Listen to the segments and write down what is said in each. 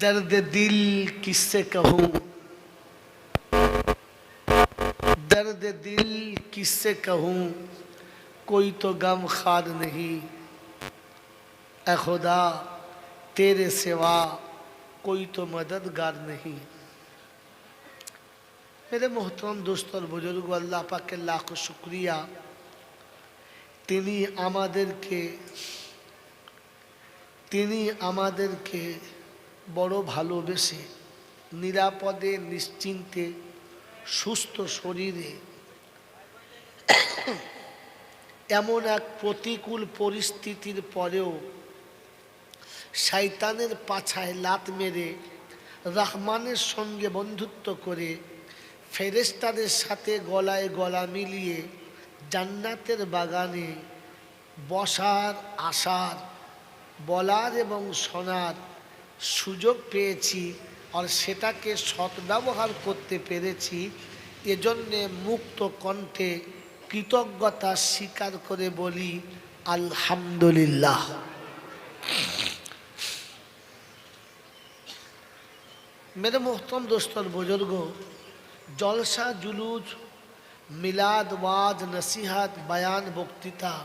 दर्द दिल किससे कहूँ दर्द दिल किससे कहूँ कोई तो गम खार नहीं ए खुदा तेरे सिवा कोई तो मददगार नहीं मेरे मोहतरम दोस्त और बुजुर्ग আল্লাহ পাকে লাখো শুক্রিয়া তিনি আমাদেরকে তিনি আমাদেরকে বড় ভালোবেসে নিরাপদে, নিশ্চিন্তে, সুস্থ শরীরে এমন এক প্রতিকূল পরিস্থিতির পরেও শয়তানের পাছায় লাত মেরে রহমানের সঙ্গে বন্ধুত্ব করে ফেরেস্তাদের সাথে গলায় গলা মিলিয়ে জান্নাতের বাগানে বসার, আসার, বলার এবং শোনার সুযোগ পেয়েছি আর সেটাকে সদ্ব্যবহার করতে পেরেছি, এজন্যে মুক্ত কণ্ঠে কৃতজ্ঞতা স্বীকার করে বলি, আলহামদুলিল্লাহ। মেরে মোহতম দোস্তর বুজুর্গ, জলসা, জুলুজ, মিলাদ, ওয়াজ, নসিহাত, বয়ান, বক্তৃতা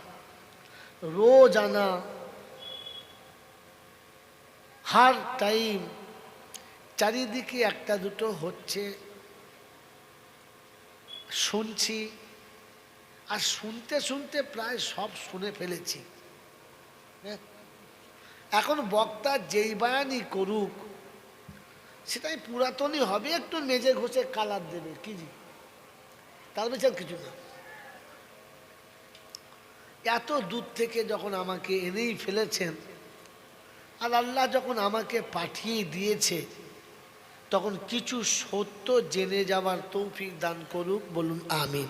রোজানা হার টাইম চারিদিকে একটা দুটো হচ্ছে। শুনছি আর শুনতে শুনতে প্রায় সব শুনে ফেলেছি। হ্যাঁ? এখন বক্তা যেই বায়ানই করুক, সেটাই পুরাতনই হবে, একটু মেজে ঘষে কালার দেবে, কি জি? তার বেশি কিছু না। এত দূর থেকে যখন আমাকে এনেই ফেলেছেন আর আল্লাহ যখন আমাকে পাঠিয়ে দিয়েছে, তখন কিছু সত্য জেনে যাওয়ার তৌফিক দান করুক, বলুন আমিন।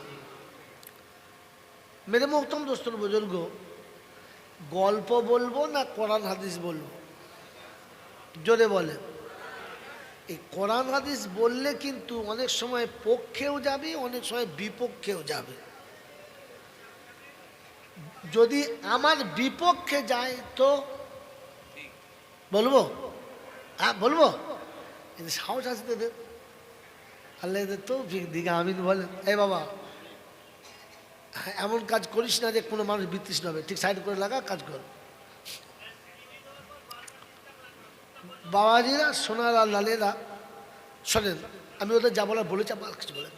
মেরে মোহতম দোস্তর বুজুর্গ, গল্প বলব না কোরআন হাদিস বলব? জোরে বলে এই কোরআন হাদিস বললে কিন্তু অনেক সময় পক্ষেও যাবে, অনেক সময় বিপক্ষেও যাবে। যদি আমার বিপক্ষে যায়, তো বলব? হ্যাঁ বলব? কিন্তু সাহস আছে তোদের আল্লাহ তো দিকে, আমিন বলেন। এই বাবা, এমন কাজ করিস না যে কোনো মানুষ বিতৃষ্ণ হবে। ঠিক সাইড করে লাগা, কাজ কর। বাবাজিরা, সোনার, লালেরা, শোনেন, আমি ওদের যা বলার বলেছি আর কিছু বলেন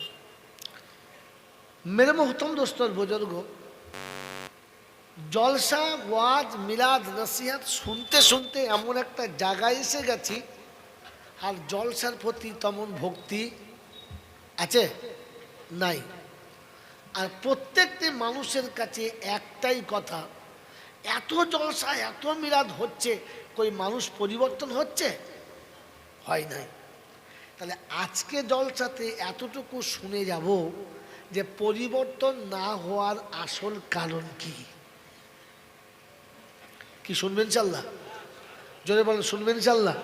মেরে মহতম দোস্তর বুজুর্গ জলসা, ওয়াজ, মিলাদ, নসিহাত শুনতে শুনতে এমন একটা জায়গায় এসে গেছি, আর জলসার প্রতি তেমন ভক্তি আছে? নাই। আর প্রত্যেকটি মানুষের কাছে একটাই কথা, এত জলসা, এত মিলাদ হচ্ছে, কই মানুষ পরিবর্তন হচ্ছে? হয় নাই। তাহলে আজকে জলসাতে এতটুকু শুনে যাব যে পরিবর্তন না হওয়ার আসল কারণ কি? কি শুনবেন চাল্লা জোরে বলেন, শুনবেন চাল্লা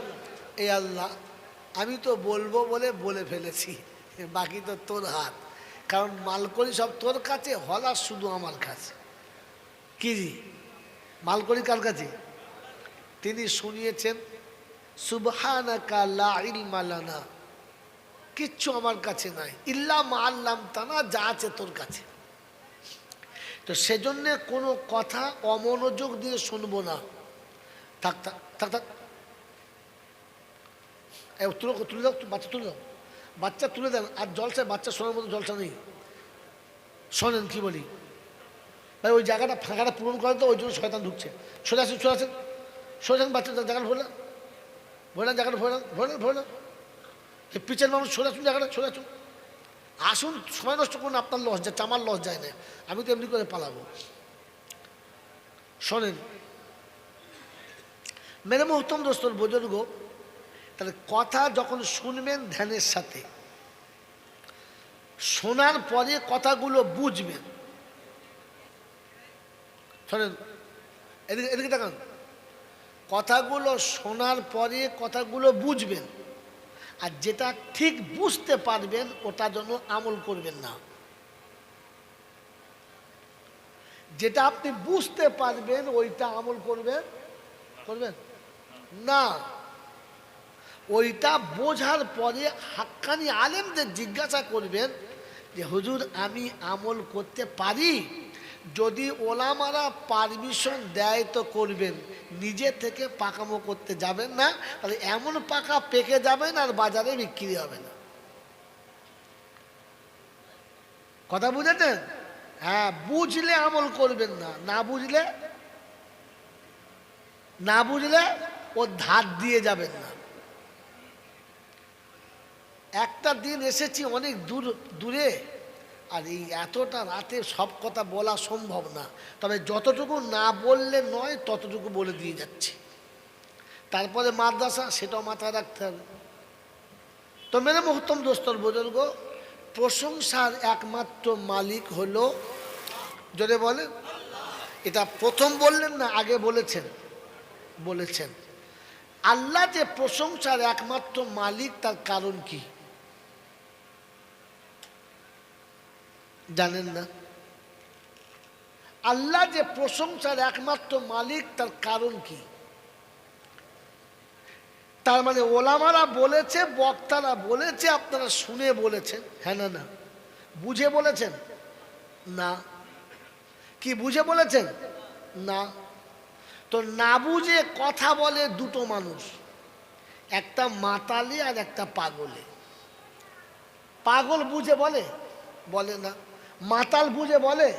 এই আল্লাহ, আমি তো বলব বলে বলে ফেলেছি, বাকি তো তোর হাত। কারণ মালকড়ি সব তোর কাছে হলার শুধু আমার কাছে। কি জি? মালকড়ি কার কাছে? তিনি শুনিয়েছেন, সুবহানাকা লা ইলমা লানা। কিচ্ছু আমার কাছে নাই। ইল্লা মা আল্লাম তানা যা আছে তোর কাছে। তো সেজন্যে কোনো কথা অমনোযোগ দিয়ে শুনব না। থাক থাক থাক তুলে তুলে দাও বাচ্চা তুলে দাও। বাচ্চা তুলে দেন, আর জলসায় বাচ্চা শোনার মতো জলসা নেই। শোনেন কি বলি? ভাই, ওই জায়গাটা ফাঁকাটা পূরণ করে তো, ওই জন্য শয়তান ঢুকছে। সরে আসেন সরে আসেন। সরে আসেন, বাচ্চা, জায়গাটা ভরলেন ভরলেন জায়গাটা ভরলেন ভরলেন এই পিছের মানুষ সরে আসুন, জায়গাটা সরে আসুন। আসুন, সময় নষ্ট করুন, আপনার লস যাচ্ছে, আমার লস যায় না। আমি তো এমনি করে পালাবো। শোনেন, মেরে মোহতম দোস্তর বুজুর্গ তাহলে কথা যখন শুনবেন ধ্যানের সাথে, শোনার পরে কথাগুলো বুঝবেন। শোনেন, এদিকে এদিকে দেখান কথাগুলো শোনার পরে কথাগুলো বুঝবেন। আর যেটা ঠিক বুঝতে পারবেন, ওটা জন্য আমল করবেন না। যেটা আপনি বুঝতে পারবেন, ওইটা আমল করবেন? করবেন? না। ওইটা বোঝার পরে হাক্কানি আলেমদের জিজ্ঞাসা করবেন যে, হুজুর, আমি আমল করতে পারি? যদি ওলামারা পারমিশন দেয় তো করবেন, নিজে থেকে পাকামো করতে যাবেন না, তাহলে এমন পাকা পেকে যাবেন আর বাজারে বিক্রি হবে না। কথা বুঝেছেন? হ্যাঁ বুঝলে আমল করবেন না না বুঝলে না বুঝলে ও ধার দিয়ে যাবেন না। একটা দিন এসেছি অনেক দূর, দূরে আর এই এতটা রাতে সব কথা বলা সম্ভব না। তবে যতটুকু না বললে নয়, ততটুকু বলে দিয়ে যাচ্ছে। তারপরে মাদ্রাসা, সেটাও মাথায় রাখতে হবে। তো মেরে মহত্তম দোস্তর বুজুর্গ প্রশংসার একমাত্র মালিক হলো যদি বলেন এটা প্রথম বললেন না, আগে বলেছেন? বলেছেন। আল্লাহ যে প্রশংসার একমাত্র মালিক, তার কারণ কি? জানেন না। আল্লাহ যে প্রশংসার একমাত্র মালিক, তার কারণ কি? তার মানে ওলামারা বলেছে, বক্তারা বলেছে, আপনারা শুনে বলেছেন। হ্যাঁ না না। বুঝে বলেছেন? না। কি বুঝে বলেছেন? না। তো না বুঝে কথা বলে দুটো মানুষ, একটা মাতালি আর একটা পাগলে। পাগল বুঝে বলে? বলে না। মাতাল বুঝে বলে?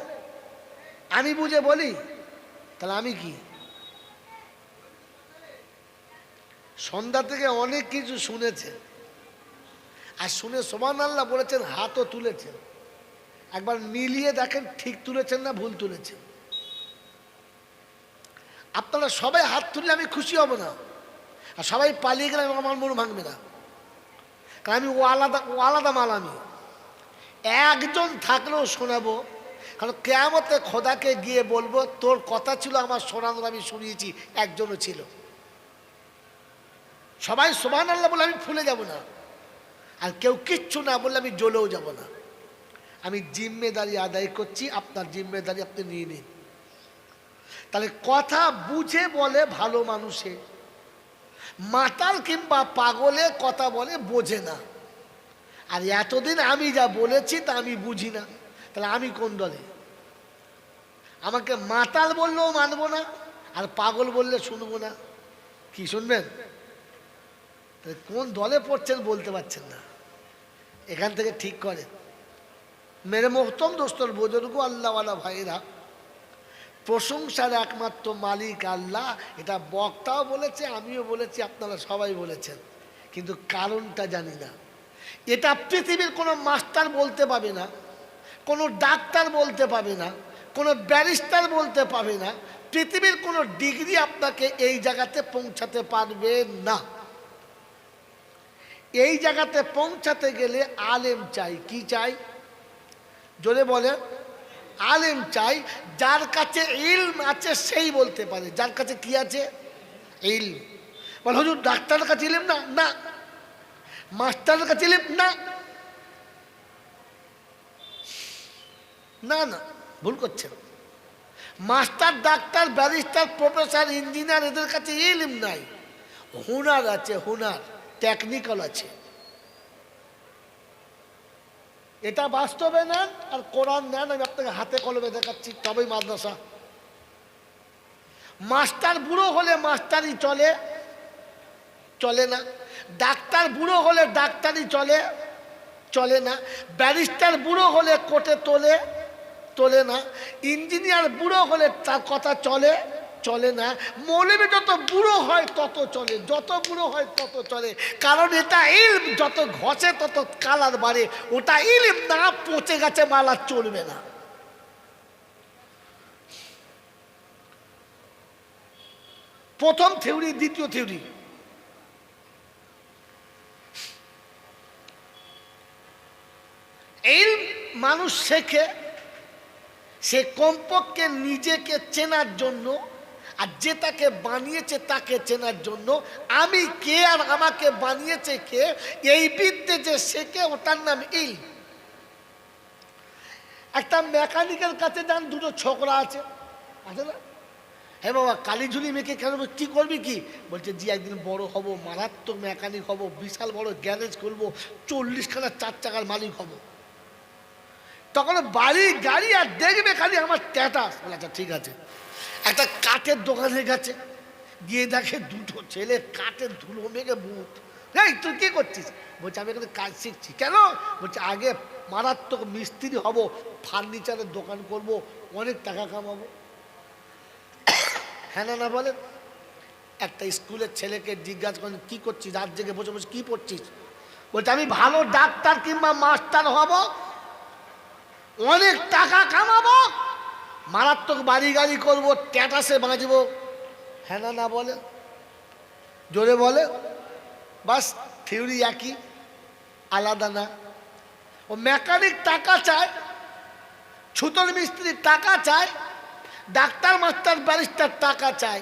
আমি বুঝে বলি? তাহলে আমি কি? সন্ধ্যা থেকে অনেক কিছু শুনেছেন আর শুনে সোমান আল্লাহ বলেছেন, হাতও তুলেছেন। একবার মিলিয়ে দেখেন ঠিক তুলেছেন না ভুল তুলেছেন। আপনারা সবাই হাত তুললে আমি খুশি হব না। আর সবাই পালিয়ে গেলে আমার মন ভাঙবে না। কারণ আমি ও আলাদা ও আলাদা মাল আমি। একজন থাকলেও শোনাবো। কারণ কেয়ামতে খোদাকে গিয়ে বলব, তোর কথা ছিল, আমার শোনানোর আমি শুনিয়েছি, একজনও ছিল। সবাই সোমান আল্লাহ বলে, আমি ফুলে যাব না। আর কেউ কিচ্ছু না বললে, আমি জ্বলেও যাব না। আমি জিম্মেদারি আদায় করছি, আপনার জিম্মেদারি আপনি নিয়ে নিন। তাহলে কথা বুঝে বলে ভালো মানুষে। মাতাল কিংবা পাগলে কথা বলে, বোঝে না। আর এতদিন আমি যা বলেছি তা আমি বুঝি না। তাহলে আমি কোন দলে? আমাকে মাতাল বললেও মানব না, আর পাগল বললে শুনব না। কি শুনবেন? কোন দলে পড়ছেন বলতে পারছেন না। এখান থেকে ঠিক করেন। মেরে মোহতম দোস্তর বুজুর্গ আল্লাহওয়ালা ভাইরা, প্রশংসার একমাত্র মালিক আল্লাহ। এটা বক্তাও বলেছে, আমিও বলেছি, আপনারা সবাই বলেছেন। কিন্তু কারণটা জানি না। এটা পৃথিবীর কোনো মাস্টার বলতে পাবে না, কোনো ডাক্তার বলতে পাবে না, কোনো ব্যারিস্টার বলতে পাবে না। পৃথিবীর কোনো ডিগ্রি আপনাকে এই জায়গাতে পৌঁছাতে পারবে না। এই জায়গাতে পৌঁছাতে গেলে আলেম চাই, কি চাই? জোরে বলে আলেম চাই, যার কাছে ইলম আছে সেই বলতে পারে। যার কাছে কি আছে? ইলম। বল, হুজুর, ডাক্তারের কাছে ইলম না? না। মাস্টারের কাছে না। না না, ভুল করছেন master, doctor, barrister, professor, engineer, এদের কাছে ইলম নাই। হুনার আছে, হুনার টেকনিক্যাল আছে। এটা বাস্তবে নেন আর কোরআন নেন, আমি আপনাকে হাতে কলমে দেখাচ্ছি, তবেই মাদ্রাসা। মাস্টার বুড়ো হলে মাস্টারই চলে চলে না। ডাক্তার বুড়ো হলে ডাক্তারই চলে চলে না। ব্যারিস্টার বুড়ো হলে কোর্টে তোলে তোলে না। ইঞ্জিনিয়ার বুড়ো হলে তার কথা চলে চলে না। মৌলবী যত বুড়ো হয় তত চলে, যত বুড়ো হয় তত চলে। কারণ এটা ইলম, যত ঘষে তত কালার বাড়ে। ওটা ইলম না, পচে গেছে মালা চলবে না। প্রথম থিওরি, দ্বিতীয় থিওরি। এই মানুষ শেখে, সে কমপক্ষে নিজেকে চেনার জন্য, আর যে তাকে বানিয়েছে তাকে চেনার জন্য। আমি কে আর আমাকে বানিয়েছে কে, এই বিদ্যে যে শেখে ওটার নাম ইল। একটা মেকানিকের কাছে যান, দুটো ছোকরা আছে। আছে না? হ্যাঁ বাবা কালী ঝুলি মেখে কেন কি করবি কি? বলছে, জি, একদিন বড় হব, মারাত্মক মেকানিক হব, বিশাল বড় গ্যারেজ খুলবো, চল্লিশখানা চার চাকার মালিক হব। তখন বাড়ি গাড়ি আর দেখবে খালি আমার ট্যাটাস আচ্ছা ঠিক আছে। একটা কাঠের দোকানে গেছে। গিয়ে দেখে দুটো ছেলে কাঠের ধুলো মেঘে বুট এই, তুই কী করছিস? বলছে, আমি এখানে কাজ শিখছি। কেন? বলছে, আগে মারাত্মক মিস্ত্রি হব, ফার্নিচারের দোকান করব, অনেক টাকা কামাবো। হ্যাঁ না না বলেন একটা স্কুলের ছেলেকে জিজ্ঞাসা করেন, কী করছিস? রাত জেগে বসে বসে কী পড়ছিস? বলছে, আমি ভালো ডাক্তার কিংবা মাস্টার হব অনেক টাকা কামাবো, মারাত্মক বাড়ি গাড়ি করব, ট্যাটাসে বাঁচবো হ্যাঁ না না বলে। জোরে বলে। বাস, থিওরি একই, আলাদা না। ও মেকানিক টাকা চায়, ছুতর মিস্ত্রি টাকা চায়, ডাক্তার, মাস্টার, ব্যারিস্টার টাকা চায়।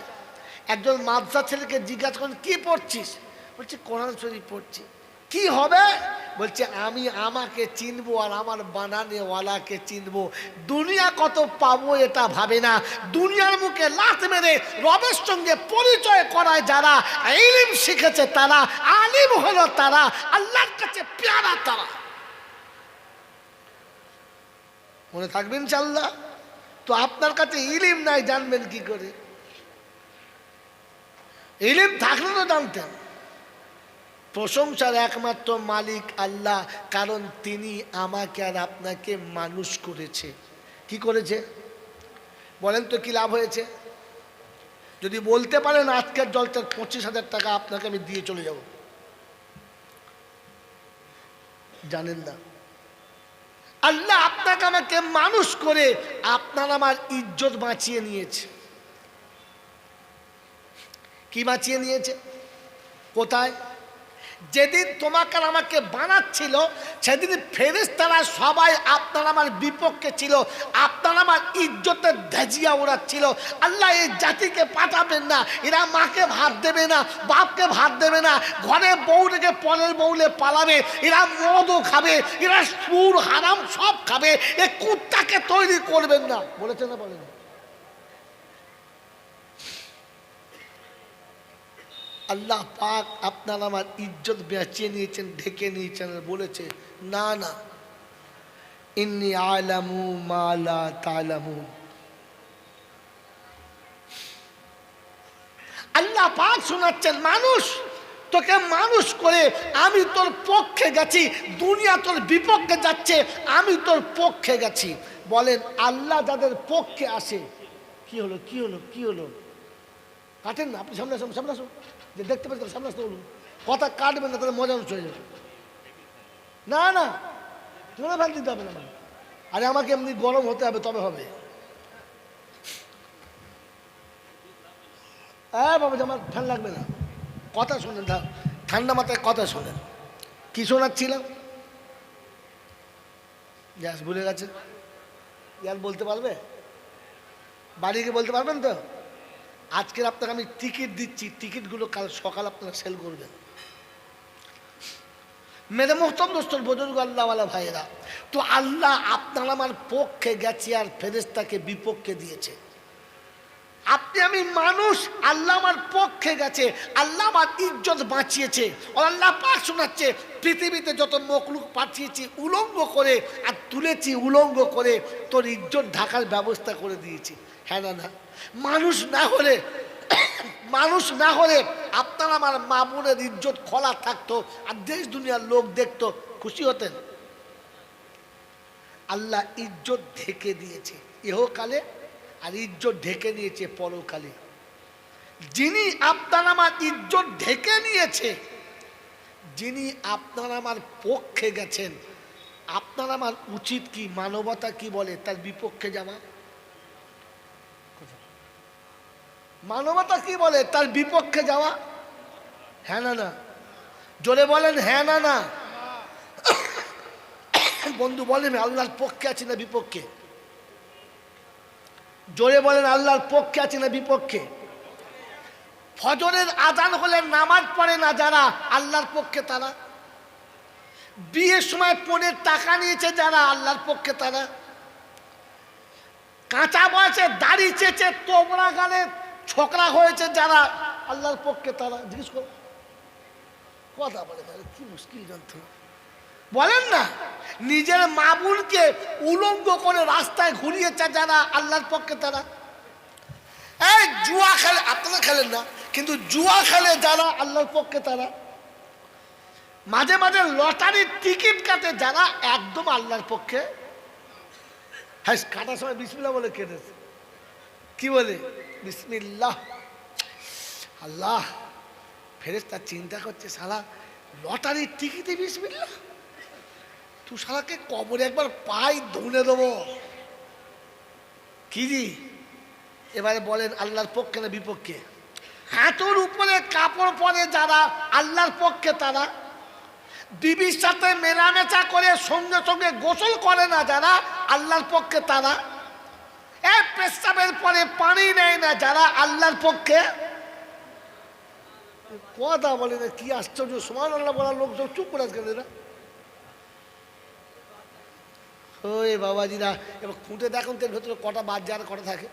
একজন মাদ্রাসা ছেলেকে জিজ্ঞাসা করেন, কী পড়ছিস? বলছি, কোরআন শরীফ পড়ছি। কি হবে? বলছে, আমি আমাকে চিনবো আর আমার বানানেওয়ালাকে চিনবো। দুনিয়া কত পাবো এটা ভাবে না। দুনিয়ার মুখে লাত মেরে রবের সঙ্গে পরিচয় করায় যারা ইলিম শিখেছে তারা, আলিম হলো তারা, আল্লাহর কাছে পেয়ারা তারা। মনে থাকবেন চাল্লা তো আপনার কাছে ইলিম নাই, জানবেন কি করে? ইলিম থাকলে তো জানতেন। প্রশংসার একমাত্র মালিক আল্লাহ, কারণ তিনি আমাকে আর আপনাকে মানুষ করেছে। কি করেছে? বলেন তো কি লাভ হয়েছে? যদি বলতে পারেন আজকের জলটার পঁচিশ হাজার টাকা আপনাকে আমি দিয়ে চলে যাব। জানেন না। আল্লাহ আপনাকে আমাকে মানুষ করে আপনার আমার ইজ্জত বাঁচিয়ে নিয়েছে। কি বাঁচিয়ে নিয়েছে? কোথায়? যেদিন তোমাকে আমাকে বানাচ্ছিল, সেদিন ফেরেস তারা সবাই আপনার আমার বিপক্ষে ছিল, আপনার আমার ইজ্জতের ধ্যাজিয়া ওড়াচ্ছিল আল্লাহ এই জাতিকে পাঠাবেন না, এরা মাকে ভাত দেবে না, বাপকে ভাত দেবে না, ঘরে বউ রেখে পরের বউলে পালাবে, এরা মদও খাবে, এরা সুর হারাম সব খাবে, এ কুত্তাকে তৈরি করবেন না। বলেছে না বলেন আল্লাহ পাক আপনার আমার ইজ্জত বেঁচিয়ে নিয়েছেন, ঢেকে নিয়েছেন বলেছে, না না। ইন্নি আলামু মালা তালামু আল্লাহ পাক শোনাচ্ছেন, মানুষ, তোকে মানুষ করে আমি তোর পক্ষে গেছি, দুনিয়া তোর বিপক্ষে যাচ্ছে, আমি তোর পক্ষে গেছি। বলেন, আল্লাহ যাদের পক্ষে আসে, কি হলো কি হলো কি হলো? কাটেন না, আপনি সামনে আসুন সামনে আসুন। যে দেখতে পাচ্ছেন সামনে আসতে বলুন কথা কাটবে না, তাহলে মজা হয়ে যাবে। না না তুলে ফেল দিতে হবে না আরে আমাকে এমনি গরম হতে হবে, তবে হবে। হ্যাঁ বাবা আমার ফ্যান লাগবে না। কথা শোনেন ঠান্ডা মাথায় কথা শোনেন। কি শোনাচ্ছিলাম? গ্যাস ভুলে গেছে। ইয়ার বলতে পারবে? বাড়ি গিয়ে বলতে পারবেন তো? আজকের আপনাকে আমি টিকিট দিচ্ছি। টিকিটগুলো কাল সকাল আপনারা সেল করবেন। মেরে মোহতম দোস্তর বুজুর্গ আল্লাহওয়ালা ভাইয়েরা, তো আল্লাহ আপনার আমার পক্ষে গেছে আর ফেরেস্তাকে বিপক্ষে দিয়েছে। আপনি আমি মানুষ, আল্লাহ আমার পক্ষে গেছে, আল্লাহ আমার ইজ্জত বাঁচিয়েছে, আল্লাহ পাক শোনাচ্ছে, পৃথিবীতে যত মকলুক পাঠিয়েছি, উলঙ্গ করে, আর তুলেছি উলঙ্গ করে, তোর ইজ্জত ঢাকার ব্যবস্থা করে দিয়েছি। হ্যাঁ না না? মানুষ না হলে, মানুষ না হলে আপনার আমার মামুনের ইজ্জত খোলা থাকতো, আর দেশ দুনিয়ার লোক দেখতো, খুশি হতেন? আল্লাহ ইজ্জত ঢেকে দিয়েছে। ইহকালে আর ইজ্জত ঢেকে নিয়েছে পরকালে। যিনি আপনার আমার ইজ্জত ঢেকে নিয়েছে, যিনি আপনার আমার পক্ষে গেছেন, আপনার আমার উচিত কি, মানবতা কি বলে, তার বিপক্ষে যাওয়া? মানবতা কি বলে, তার বিপক্ষে যাওয়া? হ্যাঁ না না। জোরে বলেন হ্যাঁ না না। বন্ধু, বলেন, আল্লাহর পক্ষে আছি না বিপক্ষে? জোরে বলেন, আল্লাহর পক্ষে আছি না বিপক্ষে? ফজরের আজান হলে নামাজ পড়ে না যারা? আল্লাহর পক্ষে তারা? বিয়ের সময় পনেরো টাকা নিয়েছে যারা? আল্লাহর পক্ষে তারা? কাঁচা বয়সে দাড়ি চেচে তোমরা গালে ছোকরা হয়েছে যারা? আল্লাহর পক্ষে তারা? জিজ্ঞেস করো। কথা বলে তাহলে কি মুশকিল যন্ত্রণা? বলেন না, নিজের মাবুলকে উলঙ্গ করে রাস্তায় ঘুরিয়েছে যারা, আল্লাহর পক্ষে তারা। এই জুয়া খেলে, আপনারা খেলেন না, কিন্তু জুয়া খেলে যারা, আল্লাহর পক্ষে তারা। মাঝে মাঝে লটারির টিকিট কাটে যারা, একদম আল্লাহর পক্ষে। হ্যাঁ কাটার সময় বিসমিল্লা বলে কেটেছে। কি বলে? বিসমিল্লাহ। আল্লাহ ফেরেস তার চিন্তা করছে সালা লটারির টিকিটে বিসমিল্লাহ? শালাকে কবরে একবার পাই ধুনে দেবো। কি জি এবারে বলেন আল্লাহর পক্ষে না বিপক্ষে? হাঁটুর উপরে কাপড় পরে যারা আল্লাহর পক্ষে তারা। বিবির সাথে মেলামেচা করে সঙ্গে সঙ্গে গোসল করে না যারা আল্লাহর পক্ষে তারা। এ পেশাবের পরে পানি নেয় না যারা আল্লাহর পক্ষে। কথা বলে না, কি আশ্চর্য সমান আল্লাহ বলার লোকজন চুপ করে আজকাল এরা? ওই বাবাজিরা এবার খুঁটে দেখুন তো ভেতরে কটা বাদ কটা থাকে।